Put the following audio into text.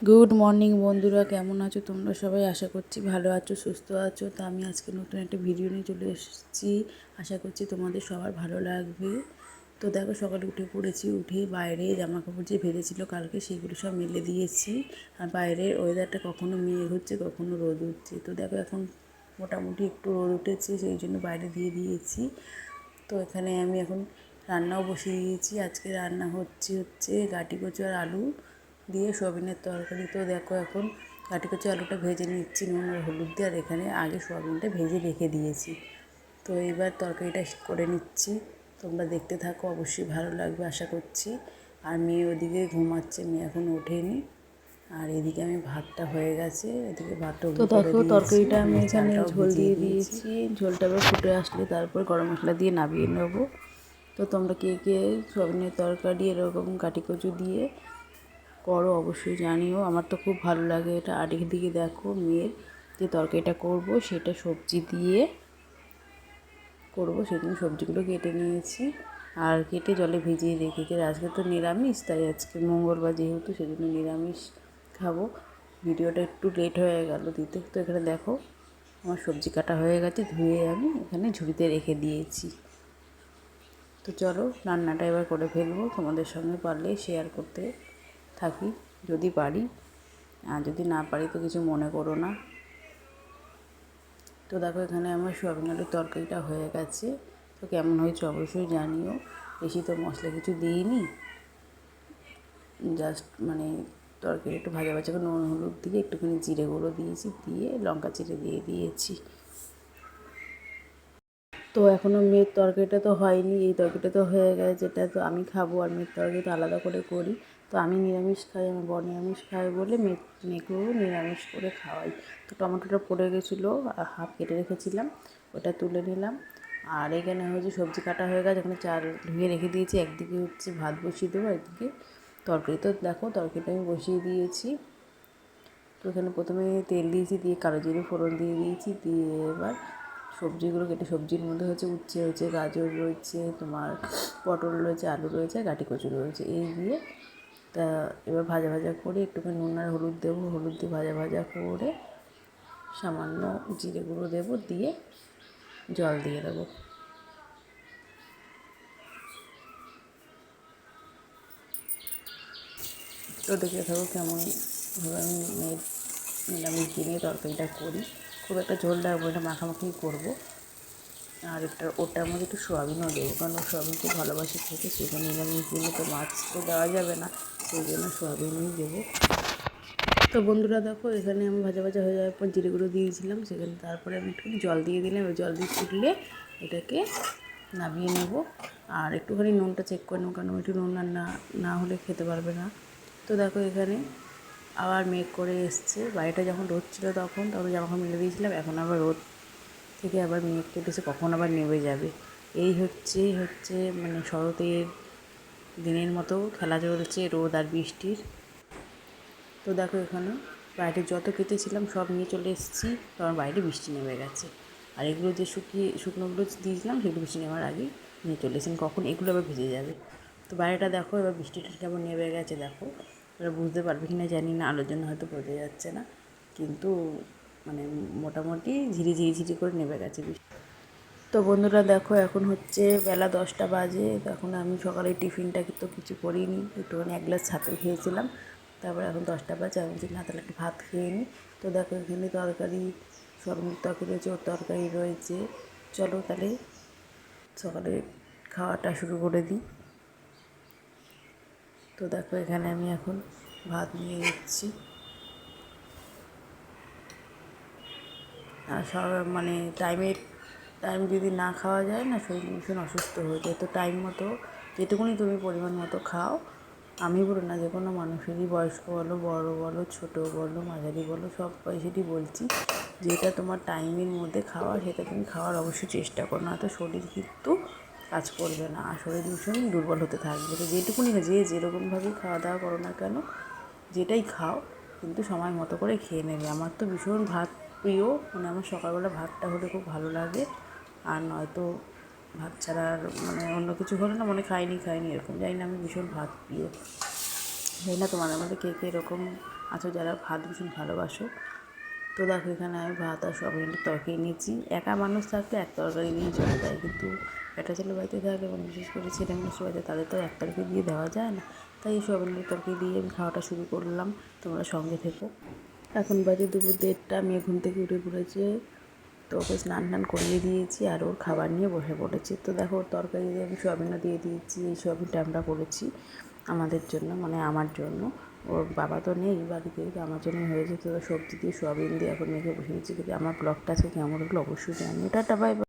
Good morning বন্ধুরা। কেমন আছো তোমরা সবাই? আশা করছি ভালো আছো, সুস্থ আছো। তা আমি আজকে নতুন একটা ভিডিও নিয়ে চলে এসেছি। আশা করছি তোমাদের সবার ভালো লাগবে। তো দেখো, সকালে উঠে পড়েছি, উঠে বাইরে জামা কাপড় যে ভেজেছিলো কালকে সেগুলো সব মেলে দিয়েছি। আর বাইরের ওয়েদারটা কখনো মেঘ হচ্ছে, কখনো রোদ উঠছে তো দেখো, এখন মোটামুটি একটু রোদ উঠেছে, সেই জন্য বাইরে দিয়ে দিয়েছি। তো এখানে আমি এখন রান্নাও বসিয়ে দিয়েছি। আজকে রান্না হচ্ছে হচ্ছে গাটি কচু আর আলু। দিয়ে সোয়াবিনের তরকারি। তো দেখো এখন কাটি কচু আলুটা ভেজে নিচ্ছি নুন আর হলুদ দিয়ে আর এখানে আগে সোয়াবিনটা ভেজে রেখে দিয়েছি। তো এবার তরকারিটা করে নিচ্ছি। তোমরা দেখতে থাকো অবশ্যই ভালো লাগবে আশা করছি। আর মেয়ে ওদিকে ঘুমাচ্ছে মেয়ে এখন ওঠেনি। আর এদিকে আমি ভাতটা হয়ে গেছে এদিকে ভাতটা তো দেখো তরকারিটা আমি এখানে ঝোল দিয়ে দিয়েছি। ঝোলটা এবার ফুটে আসলে তারপর গরম মশলা দিয়ে নামিয়ে নেব। তো তোমরা কে কে সোয়াবিনের তরকারি এরকম কাটি কচু দিয়ে করো, অবশ্যই জানিও। আমার তো খুব ভালো লাগে এটা। আর দিকে দেখো মেয়ের যে তরকারিটা করব, সেটা সবজি দিয়ে করব। সেজন্য সবজিগুলো কেটে নিয়েছি। আর কেটে জলে ভিজিয়ে আর আজকে তো নিরামিষ, তাই আজকে মঙ্গলবার যেহেতু, সেজন্য নিরামিষ খাব। ভিডিওটা একটু লেট হয়ে গেল, দিতে তো এখানে দেখো আমার সবজি কাটা হয়ে গেছে, ধুয়ে আমি এখানে ঝুড়িতে রেখে দিয়েছি। তো চলো, রান্নাটা এবার করে ফেলব। তোমাদের সঙ্গে পারলে শেয়ার করতে থাকি, যদি পারি। আর যদি না পারি তো কিছু মনে করো না। তো দেখো, এখানে আমার সোয়াবিন আলুর তরকারিটা হয়ে গেছে। তো কেমন হয়েছে অবশ্যই জানিও। বেশি তো মশলা কিছু দিইনি। জাস্ট মানে তরকারি একটু ভাজা ভাজা করে নুন, হলুদ দিয়ে একটুখানি জিরে গুঁড়ো দিয়েছি, দিয়ে লঙ্কা চিরে দিয়ে দিয়েছি। তো এখনও মেয়ের তরকারিটা তো হয়নি, এই তরকারিটা তো হয়ে গেছে, যেটা তো আমি খাব আর মেয়ের তরকারি তো আলাদা করে করি। তো আমি নিরামিষ খাই, আমার বর নিরামিষ খাই বলে মেয়ে, মেয়েকেও নিরামিষ করে খাওয়াই। তো টমেটোটা পড়ে গেছিল হাফ কেটে রেখেছিলাম, ওটা তুলে নিলাম। আর এখানে হচ্ছে সবজি কাটা হয়ে গেছে, এখানে চাল ধুয়ে রেখে দিয়েছি, একদিকে হচ্ছে ভাত বসিয়ে দেবো, একদিকে তরকারি। তো দেখো তরকারিটা আমি বসিয়ে দিয়েছি। তো এখানে প্রথমে তেল দিয়েছি, দিয়ে কালো জিরে ফোড়ন দিয়ে দিয়েছি, দিয়ে এবার সবজিগুলো কেটে, সবজির মধ্যে হচ্ছে উচ্ছে হচ্ছে গাজর রয়েছে, তোমার পটল রয়েছে, আলু রয়েছে গাটি কচু রয়েছে। এই দিয়ে তা এবার ভাজা ভাজা করে একটুখানি নুন আর হলুদ দেবো। হলুদ দিয়ে ভাজা ভাজা করে সামান্য জিরে গুঁড়ো দেবো, দিয়ে জল দিয়ে দেবো। তো দেখে থাকো কেমনভাবে আমি নিরামিষ দিনে তরকারিটা করি। খুব একটা ঝোল রাখব এটা মাখামাখি করব। আর একটা ওটার মধ্যে একটু সোয়াবিনও দেবো, কারণ ও সোয়াবিন খুব ভালোবাসি খেতে সেখানে নিরামিষ দিনে তো মাছ তো দেওয়া যাবে না, সেই জন্য সোয়াবিনই দেবো। তো বন্ধুরা দেখো, এখানে আমি ভাজা ভাজা হয়ে যাওয়ার পর জিরে গুঁড়ো দিয়েছিলাম, সেখানে তারপরে আমি একটু জল দিয়ে দিলাম ওই জল দিয়ে ফুটলে এটাকে নামিয়ে নেব। আর একটুখানি নুনটা চেক করে নেব, কারণ একটু নুন না না হলে খেতে পারবে না। তো দেখো এখানে আবার মেঘ করে এসছে। বাড়িটা যখন রোদ ছিল তখন তখন জামা কাপড় মেলে দিয়েছিলাম, এখন আবার রোদ থেকে আবার মেঘ কেটেছে কখন আবার নেমে যাবে। এই হচ্ছে হচ্ছে মানে শরতের দিনের মতো খেলা চলছে, রোদ আর বৃষ্টির। তো দেখো এখানে বাইরে যত কেটেছিলাম, সব নিয়ে চলে এসেছি কারণ বাইরে বৃষ্টি নেমে গেছে। আর এগুলো যে শুকিয়ে শুকনোগুলো দিয়েছিলাম, সেগুলো বৃষ্টি নেওয়ার আগে নিয়ে চলে এসেছেন কখন এগুলো আবার ভিজে যাবে। তো বাইরেটা দেখো, এবার বৃষ্টিটা কেমন নেমে গেছে, দেখো। এবার বুঝতে পারবে কি না জানি না, আলোর জন্য হয়তো বোঝা যাচ্ছে না। কিন্তু মানে মোটামুটি ঝিরি ঝিরি ঝিরি করে নেমে গেছে তো বন্ধুরা দেখো, এখন হচ্ছে বেলা দশটা বাজে। এখন আমি সকালে টিফিনটা তো কিছু করিনি, একটুখানি এক গ্লাস ছাতু খেয়েছিলাম। তারপরে এখন দশটা বাজে, আমি বলছি, না, তাহলে একটু ভাত খেয়ে নিই তো দেখো, এখানে তরকারি সরমের তরকারি রয়েছে ওর তরকারি রয়েছে। চলো তাহলে সকালে খাওয়াটা শুরু করে দিই। তো দেখো এখানে আমি এখন ভাত নিয়ে নিচ্ছি। আর সব মানে টাইমে টাইম যদি না খাওয়া যায় না শরীর ভীষণ অসুস্থ হয়ে যায়। তো টাইম মতো যেটুকুনি তুমি পরিমাণ মতো খাও, আমি বলো না যে কোনো মানুষেরই, বয়স্ক বলো, বড়ো বলো, ছোটো বলো, মাঝারি বলো, সব বয়সেরই বলছি, যেটা তোমার টাইমের মধ্যে খাওয়া সেটা তুমি খাওয়ার অবশ্যই চেষ্টা করো। না তো শরীর কিন্তু কাজ করবে না। আর শরীর ভীষণ দুর্বল হতে থাকবে। তো যেটুকুনি যে যেরকমভাবেই খাওয়া দাওয়া করো না কেন, যেটাই খাও, কিন্তু সময় মতো করে খেয়ে নেবে। আমার তো ভীষণ ভাত প্রিয়। মানে আমার সকালবেলা ভাতটা হলে খুব ভালো লাগে। আর নয়তো ভাত ছাড়া আর মানে অন্য কিছু হলে না মনে খাইনি খাইনি, এরকম। জানি না, আমি ভীষণ ভাত প্রিয়। জানি না তোমাদের মধ্যে কে কে এরকম আছো যারা ভাত ভীষণ ভালোবাসো। তো দেখো এখানে আমি ভাত আর সয়াবিনের তরকারি নিয়েছি। একা মানুষ থাকলে এক তরকারি নিয়ে চলে যায়, কিন্তু একটা ছেলে বাড়িতে থাকলে এবং বিশেষ করে ছেলে মানুষ বাড়িতে, তাদের তো এক তরকারি দিয়ে দেওয়া যায় না। তাই এই সয়াবিনের তরকারি দিয়ে আমি খাওয়াটা শুরু করলাম। তোমরা সঙ্গে থেকো। এখন বাজে দুপুর দেড়টা মেয়ে ঘুম থেকে উঠে পড়েছে। তো ওকে স্নান টান করিয়ে দিয়েছি আর ওর খাবার নিয়ে বসে পড়েছি। তো দেখো ওর তরকারি দিয়ে আমি সয়াবিনও দিয়ে দিয়েছি, এই সয়াবিনটা আমরা করেছি। আমাদের জন্য মানে আমার জন্য। ওর বাবা তো নেই, বাড়িতে আমার জন্য হয়েছে তো সবজি দিয়ে সোয়াবিন দিয়ে এখন মেখে বসে কিন্তু আমার ব্লগটা আজকে কেমন হলো অবশ্যই জানি টাটা বাই